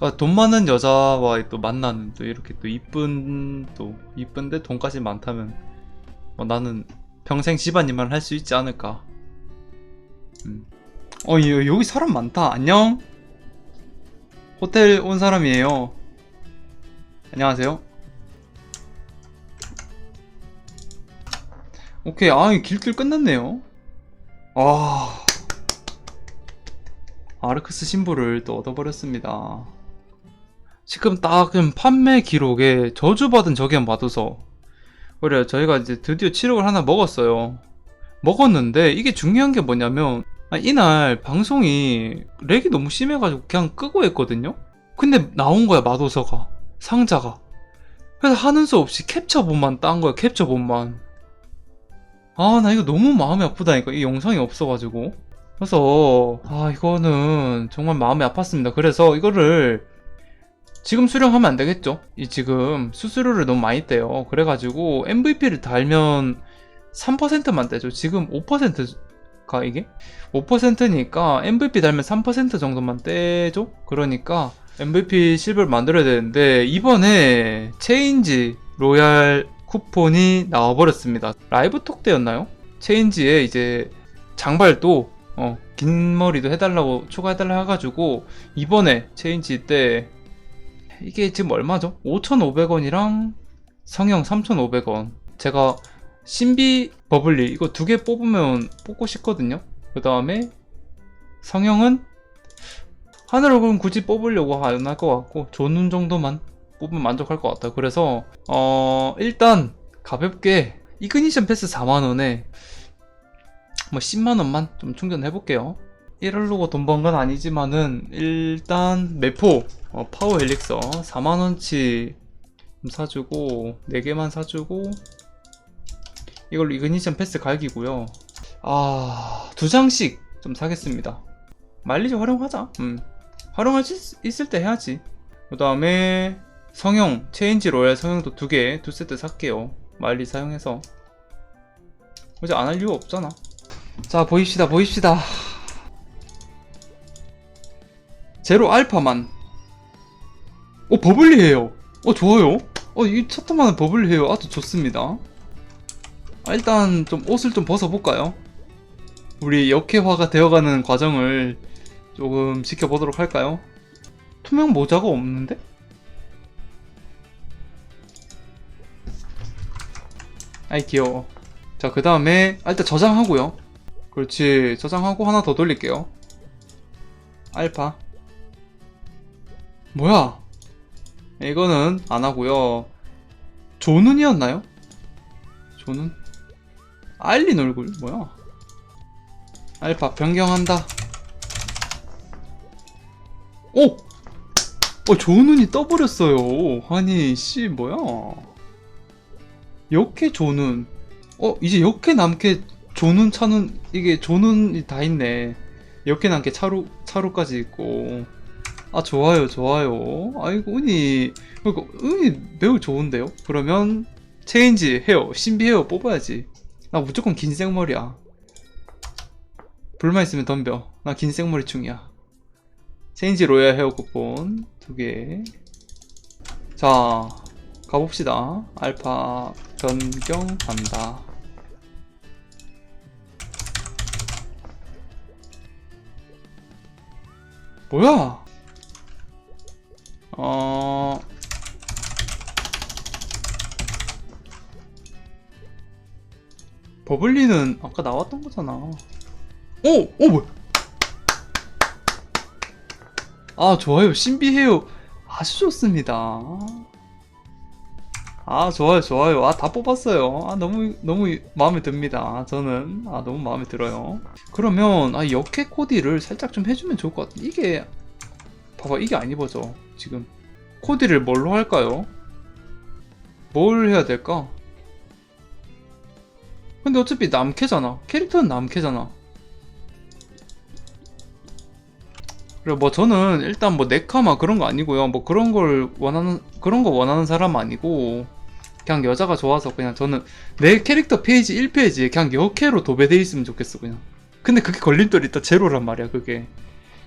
아, 돈 많은 여자와 또 만나는 또 이렇게 또 이쁜 또 이쁜데 돈까지 많다면 뭐 나는 평생 집안 일만 할 수 있지 않을까. 음. 어 여- 여기 사람 많다. 안녕. 호텔 온 사람이에요. 안녕하세요. 오케이 아 길길 끝났네요. 아 아르크스 심볼을 또 얻어버렸습니다. 지금 딱 판매 기록에 저주받은 적이 마도서 그래요 저희가 이제 드디어 치력을 하나 먹었어요. 먹었는데 이게 중요한 게 뭐냐면 아, 이날 방송이 렉이 너무 심해가지고 그냥 끄고 했거든요? 근데 나온 거야 마도서가. 상자가. 그래서 하는 수 없이 캡처본만 딴 거야 캡처본만. 아 나 이거 너무 마음이 아프다니까. 이 영상이 없어가지고. 그래서 아 이거는 정말 마음이 아팠습니다. 그래서 이거를 지금 수령하면 안 되겠죠? 이 지금 수수료를 너무 많이 떼요. 그래가지고 MVP를 달면 3%만 떼죠. 지금 5%가 이게? 5%니까 MVP 달면 3% 정도만 떼죠? 그러니까 MVP 실버를 만들어야 되는데 이번에 체인지 로얄 쿠폰이 나와버렸습니다. 라이브 톡 때였나요? 체인지에 이제 장발도 어, 긴 머리도 해달라고 추가해달라 해가지고 이번에 체인지 때 이게 지금 얼마죠? 5,500원이랑 성형 3,500원. 제가 신비 버블리 이거 두 개 뽑으면 뽑고 싶거든요. 그 다음에 성형은 하늘 얼굴은 굳이 뽑으려고 안 할 것 같고 조눈 정도만 뽑으면 만족할 것 같아요. 그래서 어 일단 가볍게 이그니션 패스 4만 원에 뭐 10만 원만 좀 충전해 볼게요. 이럴로고 돈 번 건 아니지만은 일단 메포 어, 파워 헬릭서 4만원치 사주고 4개만 사주고 이걸로 이그니션 패스 갈기고요. 아 두 장씩 좀 사겠습니다. 마일리지 활용하자. 음. 활용할 수 있- 있을 때 해야지. 그 다음에 성형 체인지 로얄 성형도 두 개 두 세트 살게요. 마일리지 사용해서. 이제 안 할 이유가 없잖아. 자 보입시다 보입시다 제로 알파만. 어 버블리해요. 어 좋아요. 어이 첫타만은 버블리해요. 아주 좋습니다. 아, 일단 좀 옷을 좀 벗어볼까요? 우리 역해화가 되어가는 과정을 조금 지켜보도록 할까요? 투명 모자가 없는데? 아이 귀여워. 자 그 다음에 아, 일단 저장하고요. 그렇지 저장하고 하나 더 돌릴게요. 알파 뭐야 이거는 안 하고요. 조눈이었나요? 조눈? 알린 얼굴 뭐야? 알파 변경한다. 오! 어 조눈이 떠버렸어요. 아니 씨 뭐야? 역해 조눈. 어 이제 역해 남캐 조눈 차눈 이게 조눈이 다 있네. 역해 남캐 차루 차루까지 있고. 아 좋아요 좋아요. 아이고 운이 그러니까 운이 매우 좋은데요? 그러면 체인지 헤어 신비 헤어 뽑아야지. 나 무조건 긴 생머리야. 불만 있으면 덤벼. 나 긴 생머리 중이야. 체인지 로얄 헤어 쿠폰 두개자 가봅시다. 알파 변경한다. 뭐야 어... 버블리는 아까 나왔던 거잖아. 오! 오, 뭐야? 아, 좋아요. 신비해요. 아주 좋습니다. 아, 좋아요, 좋아요. 아, 다 뽑았어요. 아, 너무, 너무 마음에 듭니다. 저는. 아, 너무 마음에 들어요. 그러면, 아, 역해 코디를 살짝 좀 해주면 좋을 것 같아. 이게, 봐봐, 이게 안 입어져. 지금. 코디를 뭘로 할까요? 뭘 해야 될까? 근데 어차피 남캐잖아. 캐릭터는 남캐잖아. 그리고 뭐 저는 일단 뭐 네카마 그런 거 아니고요. 뭐 그런 걸 원하는 그런 거 원하는 사람 아니고 그냥 여자가 좋아서 그냥 저는 내 캐릭터 페이지 1페이지에 그냥 여캐로 도배돼 있으면 좋겠어 그냥. 근데 그게 걸림돌이 있다 제로란 말이야 그게.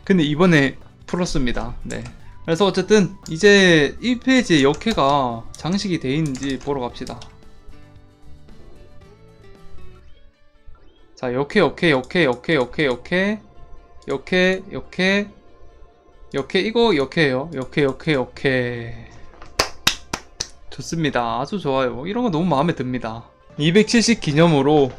근데 이번에 풀었습니다. 네. 그래서 어쨌든 이제 이 페이지에 역해가 장식이 돼 있는지 보러 갑시다. 자, 역해, 역해, 역해, 역해, 역해, 역해, 역해, 역해, 역해, 이거 역해예요. 역해, 역해, 역해. 좋습니다. 아주 좋아요. 이런 거 너무 마음에 듭니다. 270 기념으로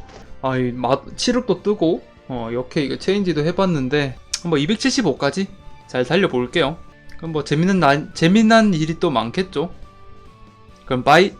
아, 이 마, 7흑도 뜨고 어, 역해 이거 체인지도 해봤는데 한번 275까지 잘 달려볼게요. 그럼 뭐 재밌는 날, 재미난 일이 또 많겠죠? 그럼 바이!